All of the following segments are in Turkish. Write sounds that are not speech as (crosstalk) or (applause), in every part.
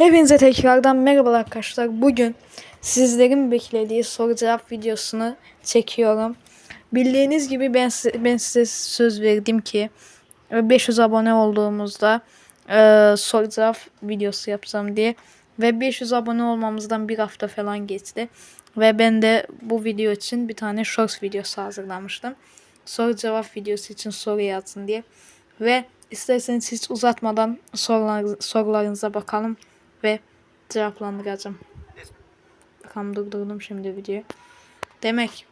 Hepinize tekrardan merhaba arkadaşlar. Bugün sizlerin beklediği soru cevap videosunu çekiyorum. Bildiğiniz gibi ben ben size söz verdim ki e, 500 abone olduğumuzda e, soru cevap videosu yapacağım diye. Ve 500 abone olmamızdan bir hafta falan geçti. Ve ben de bu video için bir tane shorts videosu hazırlamıştım. Soru cevap videosu için soru yazsın diye. Ve isterseniz hiç uzatmadan sorular, sorularınıza bakalım ve cevaplandıracağım. Bakalım durdurdum şimdi videoyu. Demek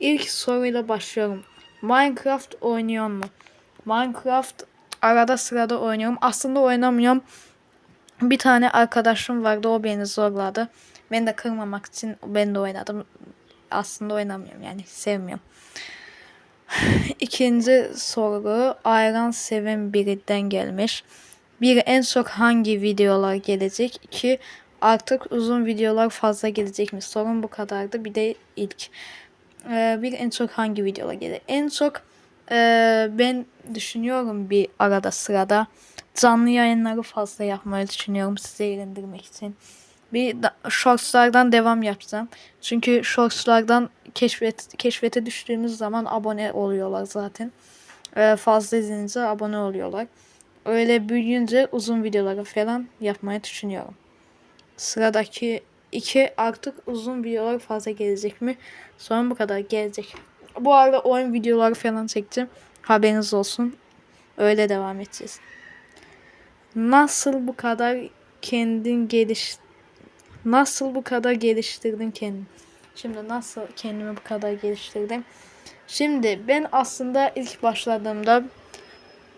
ilk soruyla başlıyorum. Minecraft oynuyor mu? Minecraft arada sırada oynuyorum. Aslında oynamıyorum. Bir tane arkadaşım vardı o beni zorladı. Ben de kırmamak için ben de oynadım. Aslında oynamıyorum yani sevmiyorum. (sighs) İkinci soru Ayran Seven birinden gelmiş. Bir en çok hangi videolar gelecek? İki artık uzun videolar fazla gelecek mi? Sorun bu kadardı. Bir de ilk. Ee, bir en çok hangi videolar gelecek? En çok e, ben düşünüyorum bir arada sırada canlı yayınları fazla yapmayı düşünüyorum size eğlendirmek için. Bir da, shortslardan devam yapacağım. Çünkü shortslardan keşfet keşfete düştüğümüz zaman abone oluyorlar zaten. Ee, fazla izlenince abone oluyorlar. Öyle büyüyünce uzun videoları falan yapmayı düşünüyorum. Sıradaki iki artık uzun videolar fazla gelecek mi? Sonra bu kadar gelecek. Bu arada oyun videoları falan çekeceğim. Haberiniz olsun. Öyle devam edeceğiz. Nasıl bu kadar kendin geliş Nasıl bu kadar geliştirdin kendini? Şimdi nasıl kendimi bu kadar geliştirdim? Şimdi ben aslında ilk başladığımda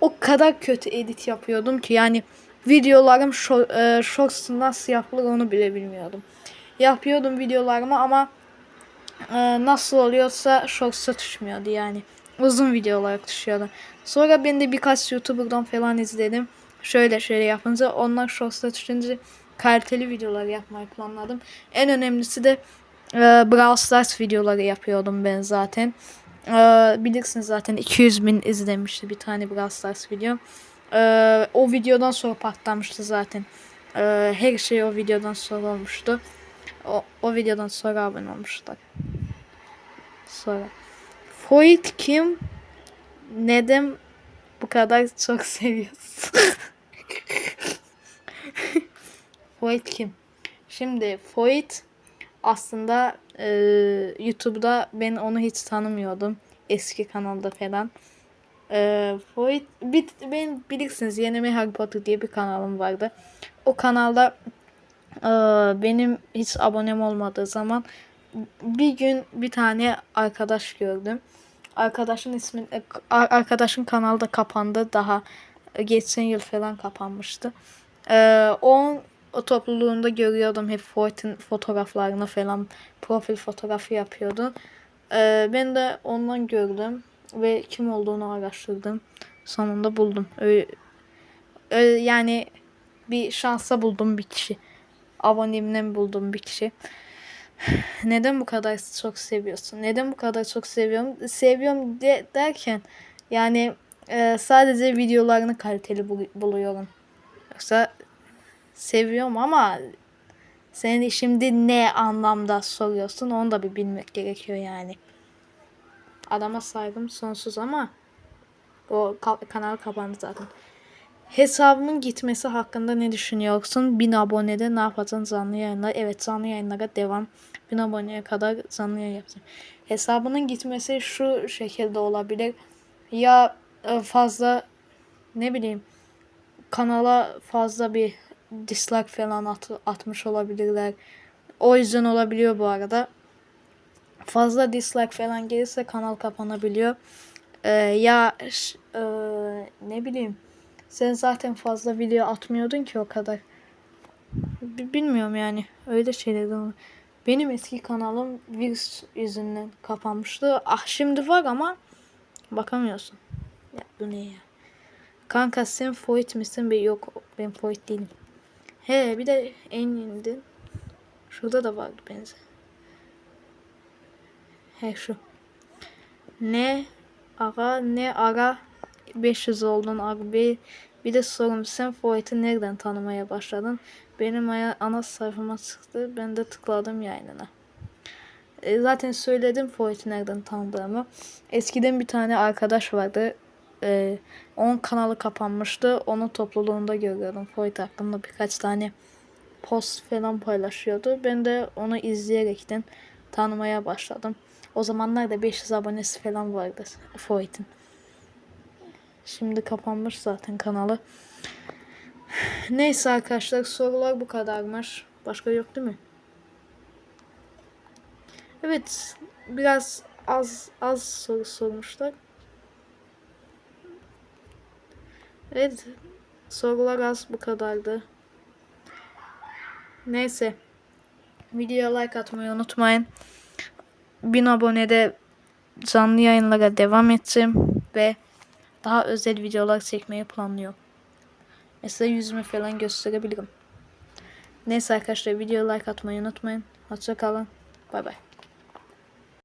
o kadar kötü edit yapıyordum ki yani videolarım e, shorts nasıl yapılır onu bile bilmiyordum. Yapıyordum videolarımı ama e, nasıl oluyorsa shorts'a düşmüyordu yani. Uzun videolar düşüyordu. Sonra ben de birkaç YouTuber'dan falan izledim. Şöyle şöyle yapınca onlar shorts'a düşünce kaliteli videolar yapmayı planladım. En önemlisi de e, Brawl Stars videoları yapıyordum ben zaten. E, bilirsiniz zaten 200 bin izlemişti bir tane Brawl Stars video. E, o videodan sonra patlamıştı zaten. E, her şey o videodan sonra olmuştu. O, o videodan sonra abone olmuşlar. Sonra. Foyt kim? Neden bu kadar çok (laughs) seviyorsun? (laughs) Foyt kim? Şimdi Foyt aslında e, YouTube'da ben onu hiç tanımıyordum. Eski kanalda falan. E, Foyt, bir, ben bilirsiniz Yeni Harry Potter diye bir kanalım vardı. O kanalda e, benim hiç abonem olmadığı zaman bir gün bir tane arkadaş gördüm. Arkadaşın ismi arkadaşın kanalı da kapandı daha geçen yıl falan kapanmıştı. Ee, onun o topluluğunda görüyordum hep Fort'in fotoğraflarını falan profil fotoğrafı yapıyordu. Ee, ben de ondan gördüm ve kim olduğunu araştırdım. Sonunda buldum. Öyle, öyle yani bir şansa buldum bir kişi. Abonemden buldum bir kişi. (sighs) Neden bu kadar çok seviyorsun? Neden bu kadar çok seviyorum? Seviyorum de, derken yani e, sadece videolarını kaliteli bul- buluyorum. Yoksa seviyorum ama sen şimdi ne anlamda soruyorsun onu da bir bilmek gerekiyor yani. Adama saygım sonsuz ama o kanal kapandı zaten. Hesabımın gitmesi hakkında ne düşünüyorsun? 1000 abonede ne yapacaksın canlı yayınlar? Evet canlı yayınlara devam. 1000 aboneye kadar canlı yayın yapacağım. Hesabının gitmesi şu şekilde olabilir. Ya e, fazla ne bileyim kanala fazla bir dislike falan at, atmış olabilirler. O yüzden olabiliyor bu arada. Fazla dislike falan gelirse kanal kapanabiliyor. Ee, ya e, ne bileyim sen zaten fazla video atmıyordun ki o kadar. B bilmiyorum yani. Öyle şeyler de Benim eski kanalım virüs yüzünden kapanmıştı. Ah şimdi var ama bakamıyorsun. Ya bu ne ya? Kanka sen Foyt misin? Yok ben Foyt değilim. He bir de en indi. Şurada da vardı benzer. He şu. Ne ara ne ara 500 oldun abi. Bir de sorum sen Fort'ı nereden tanımaya başladın? benim ana sayfama çıktı. Ben de tıkladım yayınına. E, zaten söyledim Foyt'u nereden tanıdığımı. Eskiden bir tane arkadaş vardı. E, onun kanalı kapanmıştı. Onun topluluğunda görüyordum Foyt hakkında birkaç tane post falan paylaşıyordu. Ben de onu izleyerekten tanımaya başladım. O zamanlar da 500 abonesi falan vardı Foyt'in. Şimdi kapanmış zaten kanalı. Neyse arkadaşlar sorular bu kadarmış. Başka yok değil mi? Evet biraz az az soru sormuşlar. Evet sorular az bu kadardı. Neyse. Videoya like atmayı unutmayın. 1000 abonede canlı yayınlara devam edeceğim ve daha özel videolar çekmeyi planlıyorum. Mesela yüzümü falan gösterebilirim. Neyse arkadaşlar videoya like atmayı unutmayın. Hoşça kalın. Bay bay.